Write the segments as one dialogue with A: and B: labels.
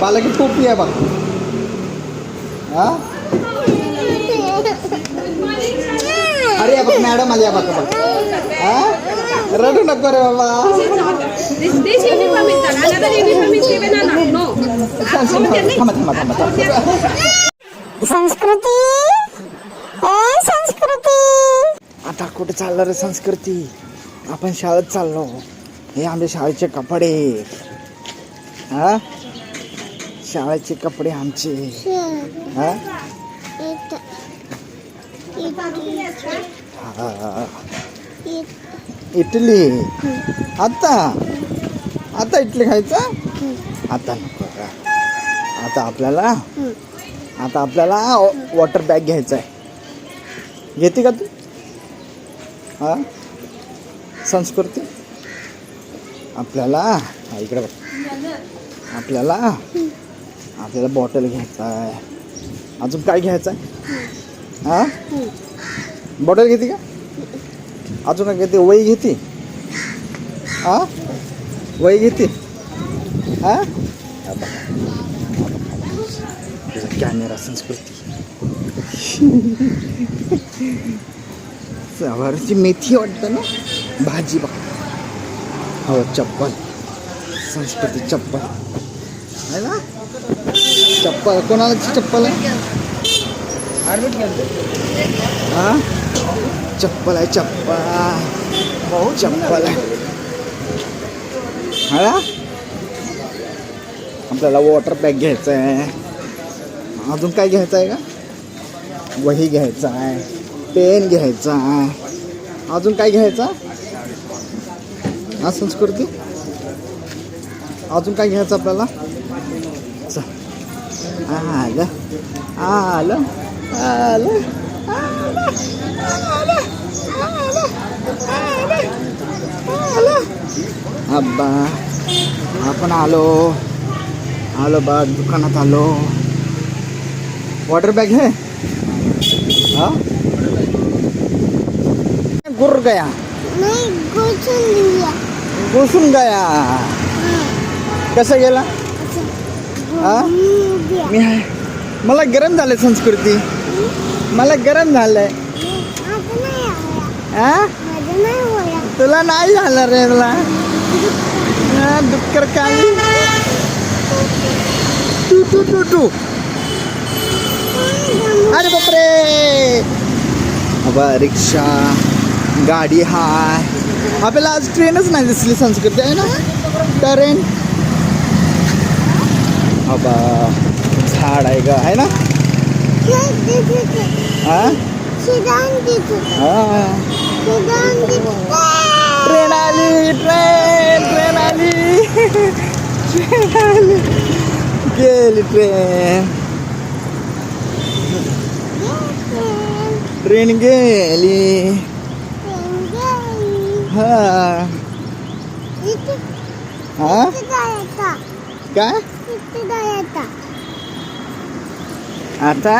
A: बालाची टोपी आहे बघ. हा? अरे या बघ मॅडम आली या बघ बघ. हा? रडू नको रे बाबा. थांब थांब थांब
B: संस्कृती संस्कृती.
A: आता कुठे चाललं रे संस्कृती? आपण शाळेत चाललो. हे आमच्या शाळेचे कपडे. हा? शाळेचे कपडे आमचे. हा. हा. इडली आता? आता इडली खायचा? आता नको का? आता आपल्याला? आता आपल्याला वॉटर बॅग घ्यायचा आहे घेते का तू? हा? संस्कृती? आपल्याला? इकडे बघ. आपल्याला? आपल्याला बॉटल घ्यायचा आहे अजून काय घ्यायचं आहे हा? बॉटल घेते का? अजून काय घेते. वही घेते? हा? वही घेते? हा? तुझा कॅमेरा संस्कृती. सवारची मेथी वाटतं ना? भाजी बघ. हो चप्पल. संस्कृती चप्पल. आहे ना? चप्पल कोणाला चप्पल आहे? हा? चप्पल आहे चप्पल. चप्पल आहे. हा? आपल्याला वॉटर बॅग घ्यायचं आहे अजून काय घ्यायचं आहे का? वही घ्यायचा आहे पेन घ्यायचा आहे अजून काय घ्यायचं? हा संस्कृती? अजून काय घ्यायचं आपल्याला. आलं आलं आलं अब्बा आपण आलो. आलो बा दुकानात आलो. वॉटर बॅग है? हा? गुर गया। घुसून गया। कसं गेला हा? मी आहे. मला गरम झालं संस्कृती. मला गरम झालंय. हा? तुला नाही झालं रे तुला हा, डुक्कर काली. टू टू टू टू अरे बापरे. अबा रिक्षा गाडी हाय. आपल्याला आज ट्रेनच नाही दिसली संस्कृती आहे ना? ट्रेन अबा झाड आहे ग आहे ना? हा? हा. ट्रेन आली ट्रेन ट्रेन आली. ट्रेन आली गेली ट्रेन. ट्रेन गेली. हा. हा? काय? आता.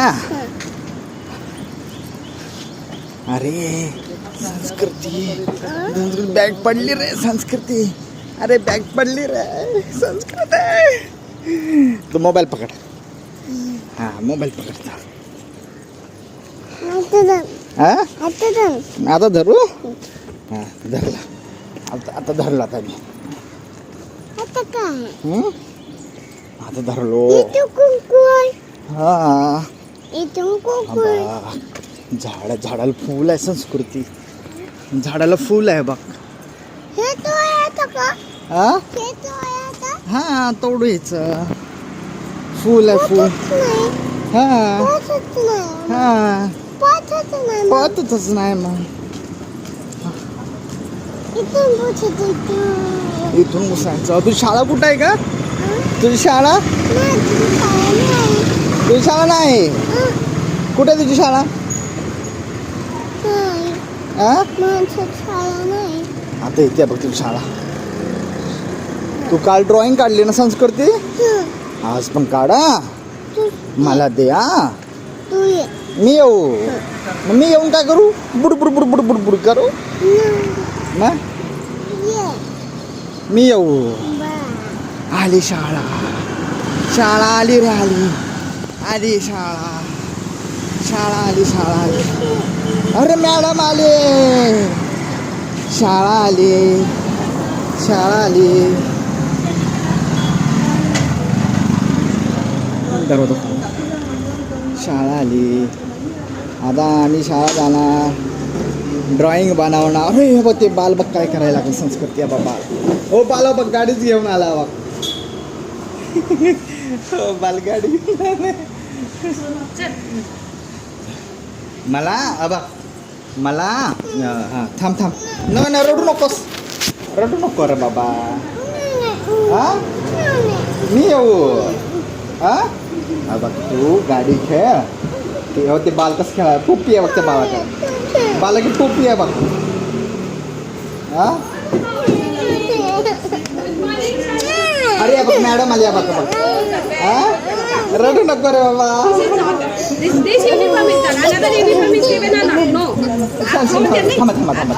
A: अरे संस्कृती. बॅग पडली रे संस्कृती. अरे बॅग पडली रे संस्कृती. तू मोबाईल पकड. हा मोबाईल पकड हा? आता धरू. हा धरला. आता आता धरला आता मी.
B: आता काय?
A: हं? आता धरलो. हा. झाड झाडाला फूल आहे संस्कृती. झाडाला फूल आहे बघ.
B: हे तो आहे आता का?
A: हा
B: हे तो आहे आता?
A: हा तोडायचं फूल आहे फूल. हा. हा. पाहतच नाही मग.
B: इथून
A: घुसायचं तुझी शाळा कुठं आहे का? तुझी शाळा?
B: तुझी शाळा नाही?
A: तुझी शाळा नाही कुठे तुझी शाळा? आता आहे बघ तुझी शाळा. तू काल ड्रॉइंग काढली ना संस्कृती? आज पण काढा. मला दे हा मी येऊ. मग मी येऊन काय करू? बुड बुड बुड बुड बुड बुड करू? ना मी येऊ. आली शाळा. शाळा आली रे आली. आली शाळा. शाळा आली शाळा आली. अरे मॅडम आले. शाळा आली. शाळा आली. दरवाजा शाळा आली. आता आम्ही शाळा जाणार. ड्रॉइंग बनवणार. अरे हे बघ ते बाल बघ काय करायला लागेल संस्कृती बाबा. हो बालबग बघ गाडीच घेऊन आला बघ. हो, बालगाडी. मला अबा मला हां थांब थांब. न न रडू नकोस. रडू नको रे बाबा. हा? मी येऊ. हा? अबा तू गाडी खेळ. ते हो ते बाल खेळा पोपी आहे बघ त्या बाळाकडे. बालकी पोपी आहे बघ. हा? अरे बघ मॅडम आली बघ बघ हा रडू नको रे बाबा थांबा थांबा थांबा